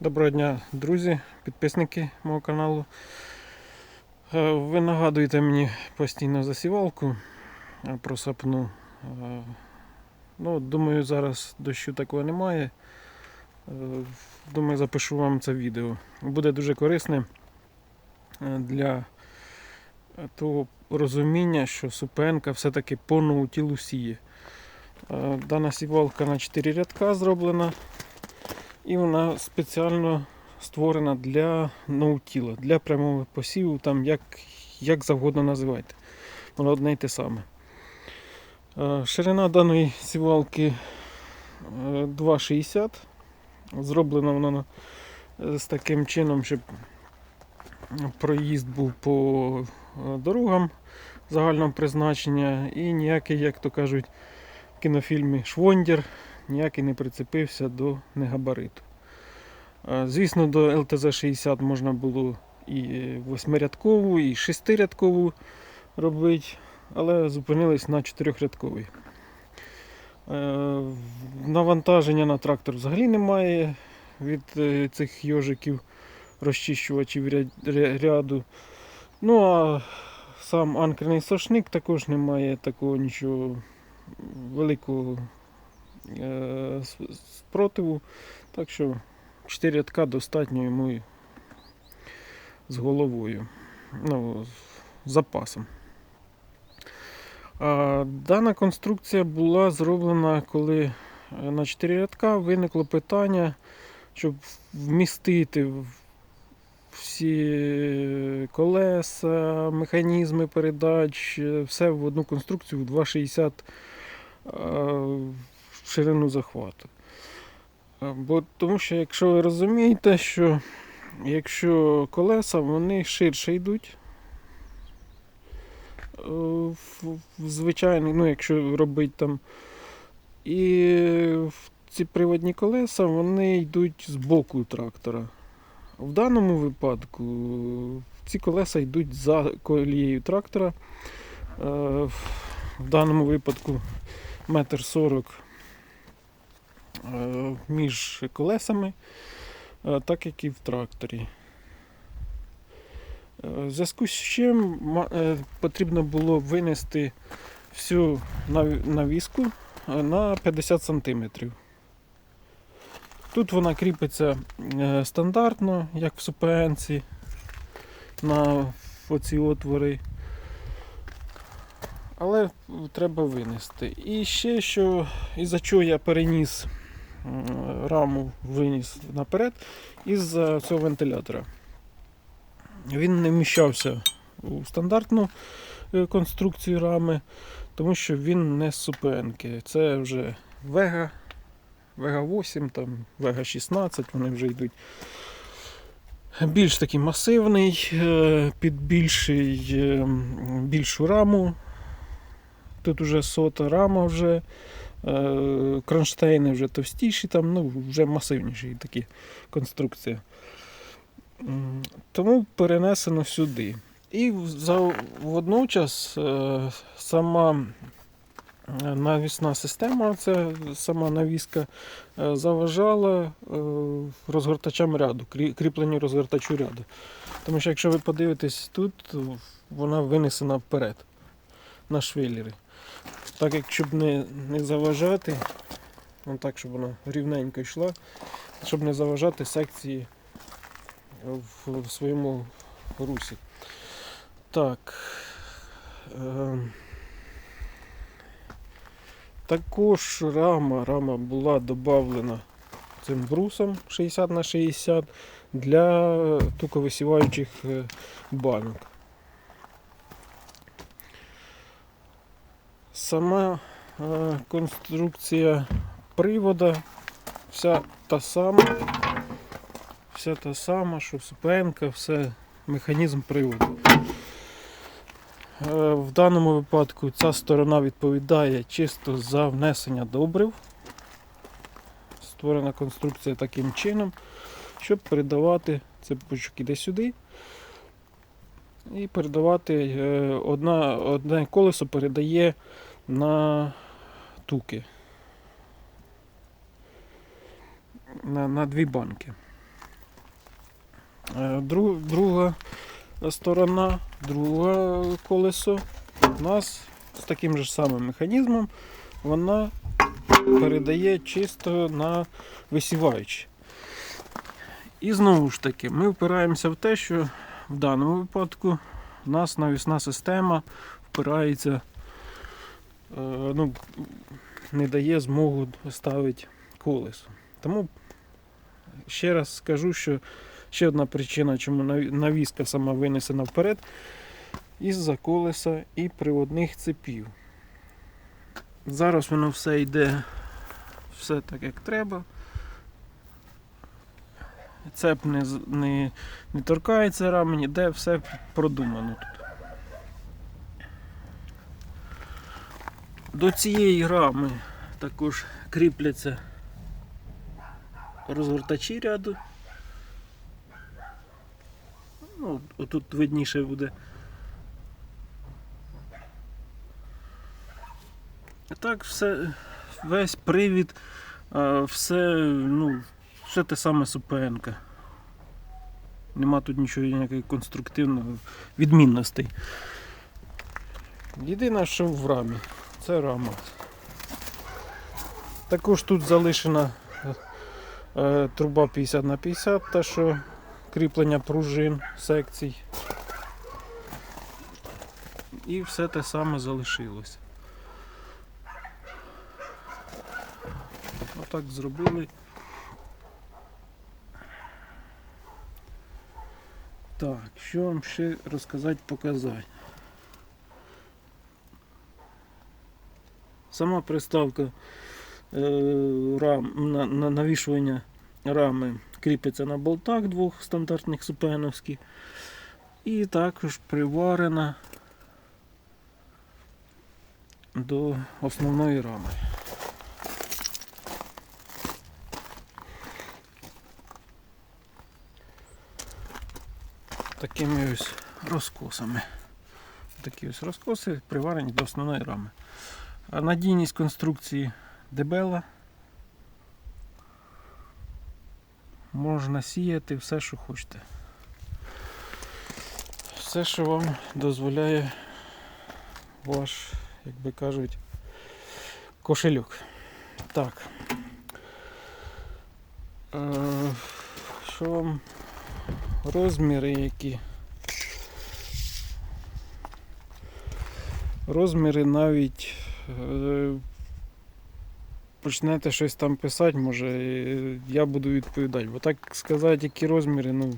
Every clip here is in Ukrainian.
Доброго дня, друзі, підписники мого каналу. Е, Ви нагадуєте мені постійно засівалку е, про сапну. Е, Ну, думаю, зараз дощу такого немає. Думаю, запишу вам це відео. Буде дуже корисне для того розуміння, що супенка все-таки по ноутілу сіє. Дана сівалка на 4 рядка зроблена. І вона спеціально створена для ноутіла, для прямого посіву, там як, як завгодно називайте. Воно одне й те саме. Е, Ширина даної сівалки е, 2,60. Зроблена вона е, з таким чином, щоб проїзд був по е, дорогам загального призначення і ніякий, як то кажуть в кінофільмі Швондір ніякий не прицепився до негабариту. Е, Звісно, до ЛТЗ-60 можна було і восьмирядкову, і шестирядкову робити, але зупинились на чотирьохрядковій. Е, Навантаження на трактор взагалі немає від е, цих йожиків, розчищувачів ря- ря- ряду. Ну а сам анкерний сошник також не має такого нічого великого спротиву. Так що 4 рядка достатньо йому з головою. Ну, з запасом. Дана конструкція була зроблена, коли е, на 4 рядка виникло питання, щоб вмістити всі колеса, механізми передач, е, все в одну конструкцію в 2,60 е, в ширину захвату. Е, Бо, тому що, якщо ви розумієте, що якщо колеса вони ширше йдуть, е, звичайний, ну якщо робити там. І ці приводні колеса вони йдуть з боку трактора. В даному випадку ці колеса йдуть за колією трактора. Е, В даному випадку метр сорок е, між колесами, е, так як і в тракторі. Е, В зв'язку з чим е, потрібно було винести всю навіску е, на 50 см. Тут вона кріпиться е, стандартно, як в супенці, на оці отвори. Але треба винести. І ще що, із-за чого я переніс раму, виніс наперед, із-за цього вентилятора. Він не вміщався у стандартну е, конструкцію рами, тому що він не з супенки. Це вже Вега, Вега 8, там, Вега 16, вони вже йдуть. Більш такий масивний, е, під більший, е, більшу раму. Тут уже сота рама вже. Е, Кронштейни вже товстіші, там, ну, вже масивніші такі конструкції. Тому перенесено сюди. І водночас е, сама е, навісна система, це сама навіска, заважала розгортачам ряду, кріпленню розгортачу ряду. Тому що якщо ви подивитесь тут, вона винесена вперед на швеллери. Так як щоб не, не заважати, ну так, щоб вона рівненько йшла, щоб не заважати секції в, в своєму русі. Так. Е, також рама, рама була додавлена цим брусом 60 на 60 для туковисіваючих е, банок. Сама е, конструкція привода вся та сама. Вся та сама, що супенка, все механізм приводу. Е, В даному випадку ця сторона відповідає чисто за внесення добрив. Створена конструкція таким чином, щоб передавати цепочок іде сюди. І передавати е, одна, одне колесо передає на туки. На, на дві банки. Е, дру- Друга сторона, друге колесо у нас з таким же самим механізмом вона передає чисто на висіваючі. І знову ж таки, ми впираємося в те, що в даному випадку у нас навісна система впирається, ну, не дає змогу ставити колесо. Тому ще раз скажу, що ще одна причина, чому навіска сама винесена вперед, із-за колеса і приводних цепів. Зараз воно все йде все так, як треба. Цеп не, не, не торкається рами, ніде все продумано тут. До цієї рами також кріпляться розгортачі ряду. Ну, отут видніше буде. Так все, весь привід, все, ну, все те саме супенка. Нема тут нічого ніякої конструктивного відмінностей. Єдине, що в рамі, це рама. Також тут залишена е, труба 50 на 50, та що кріплення пружин секцій. І все те саме залишилось. Отак зробили. Так, що вам ще розказати, показати? Сама приставка е, рам, на, на навішування рами кріпиться на болтах двох стандартних супеновських. І також приварена до основної рами. Такими ось розкосами. Такі ось розкоси приварені до основної рами. Надійність конструкції дебела. Можна сіяти все, що хочете. Все, що вам дозволяє ваш, як би кажуть, кошельок. Так. Е, що вам розміри які? Розміри навіть почнете щось там писати, може е, я буду відповідати. Бо так сказати, які розміри, ну.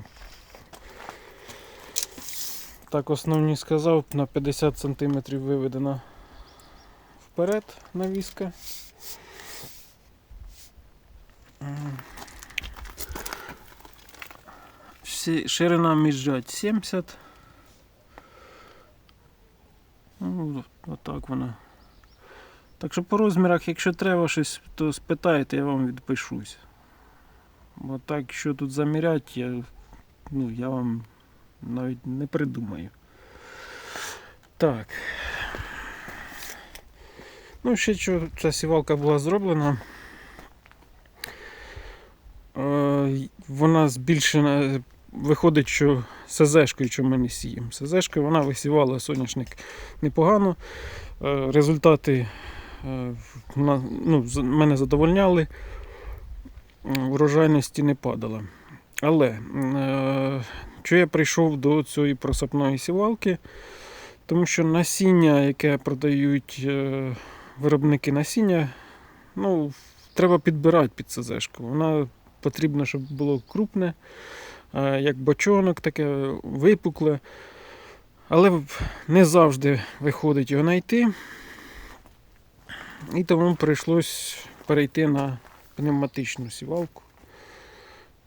Так основні сказав, на 50 см виведена вперед навіска. Ширина міжжать 70. Ну, отак вона. Так що по розмірах, якщо треба щось, то спитайте, я вам відпишусь. Бо так, що тут заміряти, я, ну, я вам навіть не придумаю. Так. Ну, ще що ця сівалка була зроблена. Е, Вона збільшена, виходить, що СЗшкою, що ми не сіємо. СЗшкою вона висівала соняшник непогано. Е, Результати ну, мене задовольняли. М, Врожайності не падала. Але е, що я прийшов до цієї просапної сівалки? Тому що насіння, яке продають е, виробники насіння, ну, треба підбирати під СЗшку. Вона потрібно, щоб було крупне, е, як бочонок, таке випукле. Але не завжди виходить його знайти. І тому прийшлось перейти на пневматичну сівалку,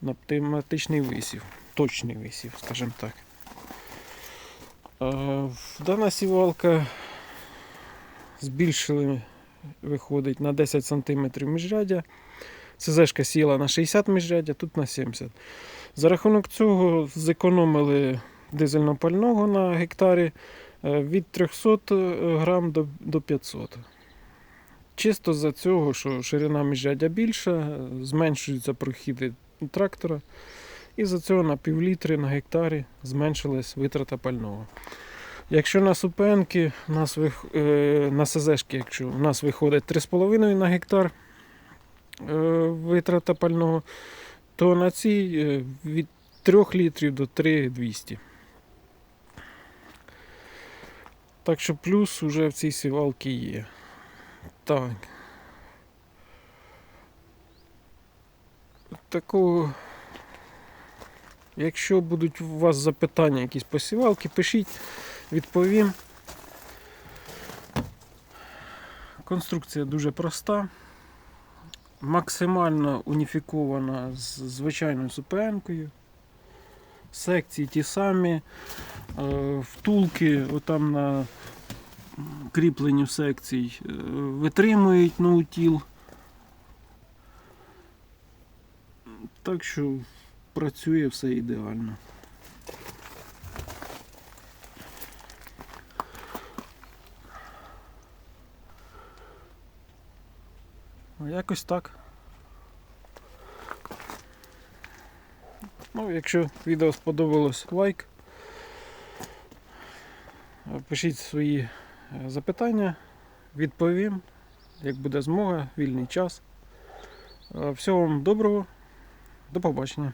на пневматичний висів, точний висів, скажімо так. Е, Дана сівалка збільшили, виходить на 10 см міжрядя. СЗшка сіла на 60 міжрядя, тут на 70. За рахунок цього зекономили дизельного пального на гектарі е, від 300 грам до, до 500. Чисто за цього, що ширина міжрядя більша, зменшуються прохіди трактора. І за цього на півлітри на гектарі зменшилась витрата пального. Якщо на супенки, нас вих... е, на СЗшки, якщо у нас виходить 3,5 на гектар е, витрата пального, то на цій е, від 3 літрів до 3,200. Так що плюс уже в цій сівалці є. Так. Такого. Якщо будуть у вас запитання якісь по сівалки, пишіть, відповім. Конструкція дуже проста, максимально уніфікована з звичайною супенкою. Секції ті самі, е, втулки отам на кріпленню секцій е, витримують ноутіл. Так що працює все ідеально. Ну, Якось так. Ну, якщо відео сподобалось, лайк. Пишіть свої запитання, відповім, як буде змога, вільний час. Е, Всього вам доброго, до побачення.